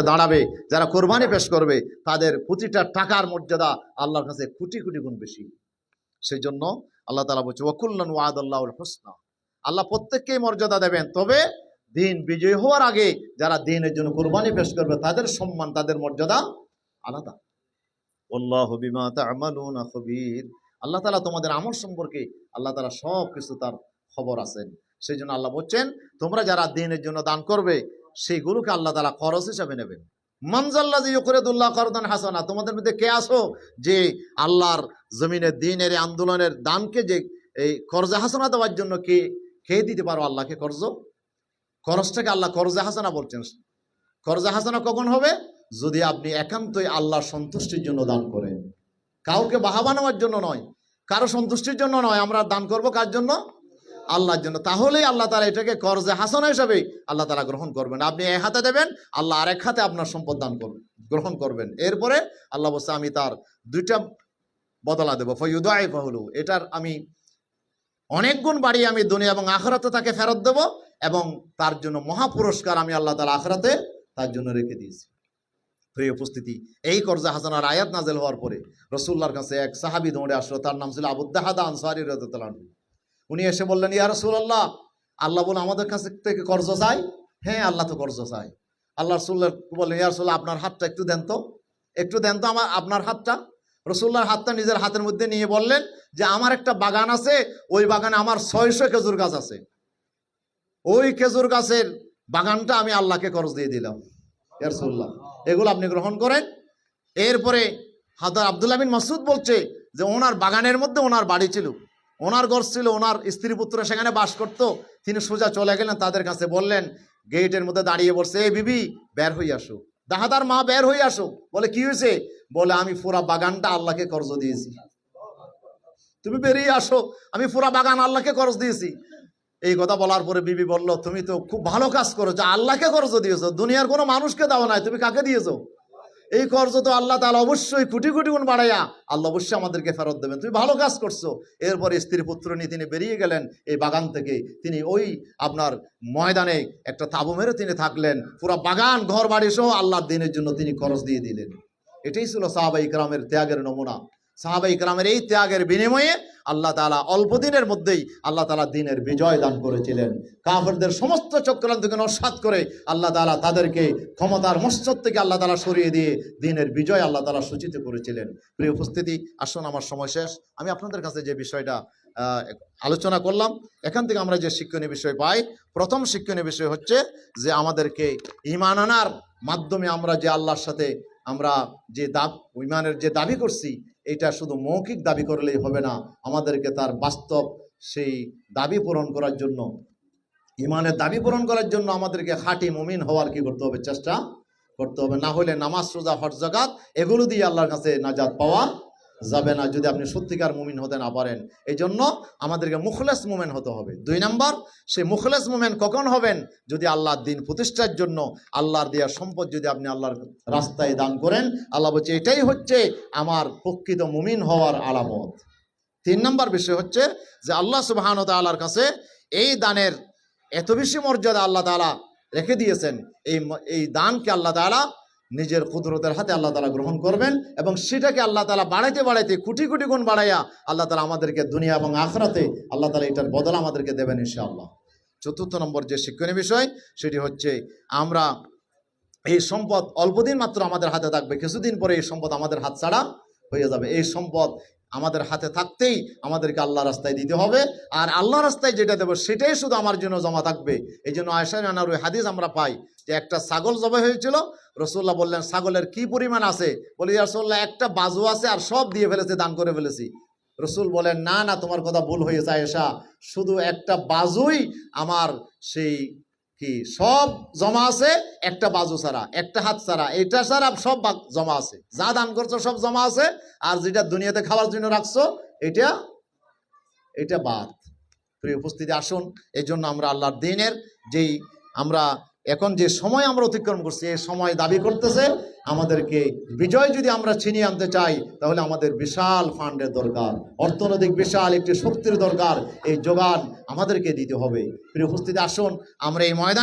দাঁড়াবে, যারা কোরবানি পেশ করবে, তাদের প্রতিটা টাকার মর্যাদা আল্লাহর কাছে কোটি কোটি গুণ বেশি। সেই জন্য আল্লাহ তালা বলছে ওকুল্লান ওয়াদ আল্লাহুল হোসনা। আল্লাহ প্রত্যেককেই মর্যাদা দেবেন, তবে দিন বিজয় হওয়ার আগে যারা দিনের জন্য কোরবানি পেশ করবে, তাদের সম্মান, তাদের মর্যাদা আলাদা। আল্লাহ আল্লাহ তাআলা তোমাদের আমল সম্পর্কে আল্লাহ তাআলা সব কিছু তার খবর আছেন। সেই জন্য আল্লাহ বলছেন, তোমরা যারা দিনের জন্য দান করবে সেইগুলোকে আল্লাহ তাআলা খরচ হিসাবে নেবেন। মানজাল্লা যে করদান হাসানা, তোমাদের মধ্যে কে আসো যে আল্লাহর জমিনের দিনের আন্দোলনের দানকে যে এই কর্জা হাসানা দেওয়ার জন্য কে খেয়ে দিতে পারো আল্লাহকে কর্জ খরচটাকে আল্লাহ কর্জা হাসানা বলছেন। কর্জা হাসানা কখন হবে? যদি আপনি একান্তই আল্লাহর সন্তুষ্টির জন্য দান করেন। কাউকে বাহাবা নেওয়ার জন্য নয়। কারও সন্তুষ্টির জন্য নয়। আমরা দান করব কার জন্য? আল্লাহর জন্য। তাহলেই আল্লাহ তালা এটাকে কর্জে হাসানা হিসাবে আল্লাহ তালা গ্রহণ করবেন। আপনি এক হাতে দেবেন, আল্লাহ আরেক হাতে আপনার সম্পদ দান করবেন, গ্রহণ করবেন। এরপরে আল্লাহ বলছে, আমি তার দুইটা বদলা দেবো। ফয়ুদাই ফাহুলু এটার আমি অনেক গুণ বাড়িয়ে আমি দুনিয়া এবং আখরাতে তাকে ফেরত দেব এবং তার জন্য মহা পুরস্কার আমি আল্লাহ তালা আখরাতে তার জন্য রেখে দিয়েছি। প্রিয় উপস্থিতি, এই কর্জা হাসানার আয়াত নাজেল হওয়ার পরে রসুল্লাহর কাছে এক সাহাবি দৌড়ে আসলো। তার নাম ছিল আবুদ্দাহাদা আনসারি আনহু। উনি এসে বললেন, ইয়া রসুল্লাহ আল্লাহ বলে আমাদের কাছে থেকে কর্জ চাই? হ্যাঁ আল্লাহ তো কর্জ চাই। আল্লাহ রসুল্লাহ বললেন, ইয়া রসুল্লাহ আপনার হাতটা একটু দেন তো, একটু দেন তো আমার, আপনার হাতটা। রসুল্লাহর হাতটা নিজের হাতের মধ্যে নিয়ে বললেন যে, আমার একটা বাগান আছে, ওই বাগানে আমার ছয়শো খেজুর গাছ আছে। ওই খেজুর গাছের বাগানটা আমি আল্লাহকে খরচ দিয়ে দিলাম ইয়ারসুল্লাহ এগুলো আপনি গ্রহণ করেন। এরপরে হাদার আব্দুল্লাহ বিন মাসুদ বলছে যে, ওনার বাগানের মধ্যে ওনার বাড়ি ছিল। ওনার ঘর ছিল, ওনার স্ত্রী পুত্র সেখানে বাস করত। তিনি সোজা চলে গেলেন, তাদের কাছে বললেন গেটের মধ্যে দাঁড়িয়ে বলছে এই বিবি, বের হয়ে আসো। দাহাদার মা, বের হয়ে আসো। বলে, কি হয়েছে? বলে, আমি পুরা বাগানটা আল্লাহকে কর্জ দিয়েছি। তুমি বেরিয়ে আসো, আমি পুরা বাগান আল্লাহকে কর্জ দিয়েছি। এই কথা বলার পরে বিবি বলল, তুমি তো খুব ভালো কাজ করো করেছ, আল্লাহকে কর্জ দিয়েছ, দুনিয়ার কোনো মানুষকে দাও নাই, তুমি কাকে দিয়েছ? এই কর্জ তো আল্লাহ তালা অবশ্যই কোটি কোটি গুণ বাড়াইয়া আল্লাহ অবশ্যই আমাদেরকে ফেরত দেবেন। তুমি ভালো কাজ করছ। এরপরে স্ত্রী পুত্র নিয়ে তিনি বেরিয়ে গেলেন এই বাগান থেকে। তিনি ওই আপনার ময়দানে একটা তাবু মেরে তিনি থাকলেন। পুরো বাগান ঘর বাড়ি সহ আল্লাহর দিনের জন্য তিনি খরচ দিয়ে দিলেন। এটাই ছিল সাহাবা ইকরামের ত্যাগের নমুনা। সাহাবা ইকরামের এই ত্যাগের বিনিময়ে আল্লাহ তালা অল্প দিনের মধ্যেই আল্লাহ তালা দিনের বিজয় দান করেছিলেন। কাফেরদের সমস্ত চক্রান্তকে নস্বাত করে আল্লাহ তালা তাদেরকে ক্ষমতার মসজিদ থেকে আল্লাহ তালা সরিয়ে দিয়ে দিনের বিজয় আল্লাহ তালা সূচিত করেছিলেন। প্রিয় উপস্থিতি, আসুন আমার সময় শেষ। আমি আপনাদের কাছে যে বিষয়টা আলোচনা করলাম, এখান থেকে আমরা যে শিক্ষণীয় বিষয় পাই, প্রথম শিক্ষণীয় বিষয় হচ্ছে যে আমাদেরকে ইমান আনার মাধ্যমে আমরা যে আল্লাহর সাথে আমরা যে দাব ইমানের যে দাবি করছি, এটা শুধু মৌখিক দাবি করলেই হবে না, আমাদেরকে তার বাস্তব সেই দাবি পূরণ করার জন্য, ইমানের দাবি পূরণ করার জন্য আমাদেরকে খাঁটি মুমিন হওয়ার কি করতে হবে? চেষ্টা করতে হবে। না হলে নামাজ, রোজা জগাত এগুলো দিয়ে আল্লাহর কাছে নাজাদ পাওয়া যাবে না যদি আপনি সত্যিকার মুমিন হতে না পারেন। এই জন্য আমাদেরকে মুখলেস মুমেন হতে হবে। দুই নাম্বার, সেই মুখলেস মুমেন কখন হবেন? যদি আল্লাহর দিন প্রতিষ্ঠার জন্য, আল্লাহর দেওয়ার সম্পদ যদি আপনি আল্লাহর রাস্তায় দান করেন, আল্লাহ বলছে, এটাই হচ্ছে আমার প্রকৃত মুমিন হওয়ার আলামত। তিন নম্বর বিষয় হচ্ছে যে আল্লাহ সুবাহান তাল্লাহর কাছে এই দানের এত বেশি মর্যাদা আল্লাহ তালা রেখে দিয়েছেন। এই এই দানকে আল্লাহ তালা নিজের কুদরতের হাতে আল্লাহ তালা গ্রহণ করবেন এবং সেটাকে আল্লাহ তালা বাড়াইতে বাড়াইতে কোটি কোটি গুণ বাড়াইয়া আল্লাহ তালা আমাদেরকে দুনিয়া এবং আখরাতে আল্লাহ তালা এটার বদল আমাদেরকে দেবেন ইনশাআল্লাহ। চতুর্থ নম্বর যে শিক্ষণীয় বিষয়, সেটি হচ্ছে আমরা এই সম্পদ অল্পদিন মাত্র আমাদের হাতে থাকবে, কিছুদিন পরে এই সম্পদ আমাদের হাত ছাড়া হয়ে যাবে। এই সম্পদ আমাদের হাতে থাকতেই আমাদেরকে আল্লাহ রাস্তায় দিতে হবে। আর আল্লাহ রাস্তায় যেটা দেবো, সেটাই শুধু আমার জন্য জমা থাকবে। এই জন্য আয়সা নানার ওই হাদিস আমরা পাই যে, একটা ছাগল জবাই হয়েছিল রসুল্লাহ বললেন, ছাগলের কি পরিমাণ আছে? বলি রসুল্লাহ একটা বাজু আছে আর সব দিয়ে ফেলেছে, দান করে ফেলেছি। রসুল বলেন, না না, তোমার কথা ভুল হয়েছে আয়েশা। শুধু একটা বাজুই আমার সেই কি? সব জমা আছে, একটা বাজু ছাড়া, একটা হাত ছাড়া, এটা ছাড়া সব জমা আছে। যা দান করছ সব জমা আছে, আর যেটা দুনিয়াতে খাওয়ার জন্য রাখছো, এটা এটা বাদ। প্রিয় উপস্থিতি, আসুন, এই জন্য আমরা আল্লাহর দিনের যেই আমরা এখন যে সময় আমরা অতিক্রম করছি, এই সময় দাবি করতেছে আমাদেরকে বিজয় যদি আমরা ছিনিয়ে আনতে চাই, তাহলে আমাদের বিশাল ফান্ডের দরকার। অর্থনৈতিক বিশাল একটি শক্তির দরকার। এই যোগান আমাদেরকে দিতে হবে। প্রিয় উপস্থিতি, আসুন, আমরা এই ময়দান